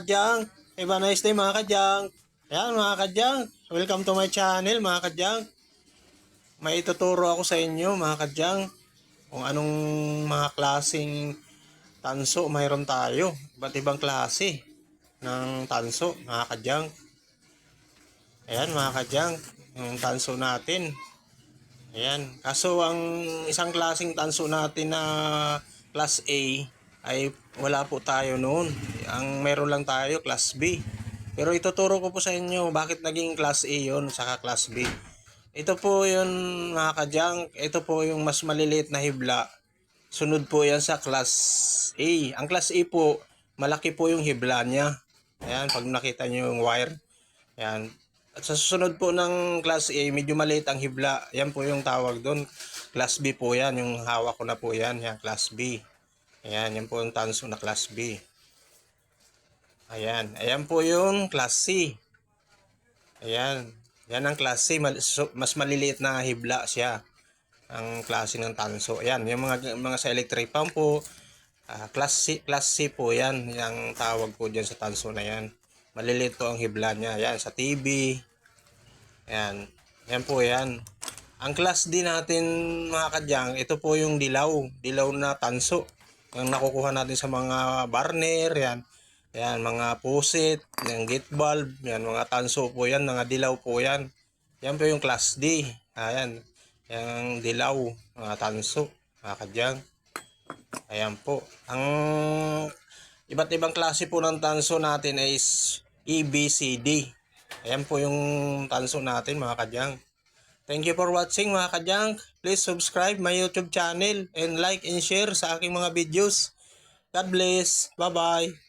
kadyang. Have a nice day mga kadyang. Ayan mga kadyang. Welcome to my channel mga kadyang. May ituturo ako sa inyo mga kadyang. Kung anong mga klaseng tanso mayroon tayo. Iba't ibang klase ng tanso mga kadyang. Ayan mga kadyang. Yung tanso natin. Ayan. Kaso ang isang klaseng tanso natin na class A ay wala po tayo noon. Ang meron lang tayo class B. Pero ituturo ko po sa inyo bakit naging class A yon saka class B. Ito po yun mga kadyang. Ito po yung mas maliliit na hibla. Sunod po yan sa class A. Ang class A po, malaki po yung hibla niya. Ayan, pag nakita nyo yung wire. Ayan. At sa susunod po ng class A, medyo maliit ang hibla. Yan po yung tawag doon. Class B po yan. Yung hawak ko na po yan. Yan, class B. Ayan, yan po yung tanso na class B. Ayan. Ayan po yung class C. Ayan. Yan ang class C. Mas maliliit na hibla siya. Ang klase ng tanso. Ayan. Yung mga, mga sa electric pump po, ah, class, C, class C po yan. Yung tawag po dyan sa tanso na yan. Maliliit po ang hibla niya. Ayan. Sa TV. Ayan. Yan po yan. Ang class D natin mga kadyang, ito po yung dilaw. Dilaw na tanso. Ang nakukuha natin sa mga burner, yan. Yan, mga pusit, yung gate bulb, yan, mga tanso po yan, mga dilaw po yan. Yan po yung class D. Ayan, yung dilaw, mga tanso, mga kadyang. Ayan po. Ang iba't ibang klase po ng tanso natin is E, B, C, D. Ayan po yung tanso natin mga kadyang. Thank you for watching mga kadyang. Please subscribe my YouTube channel and like and share sa aking mga videos. God bless. Bye-bye.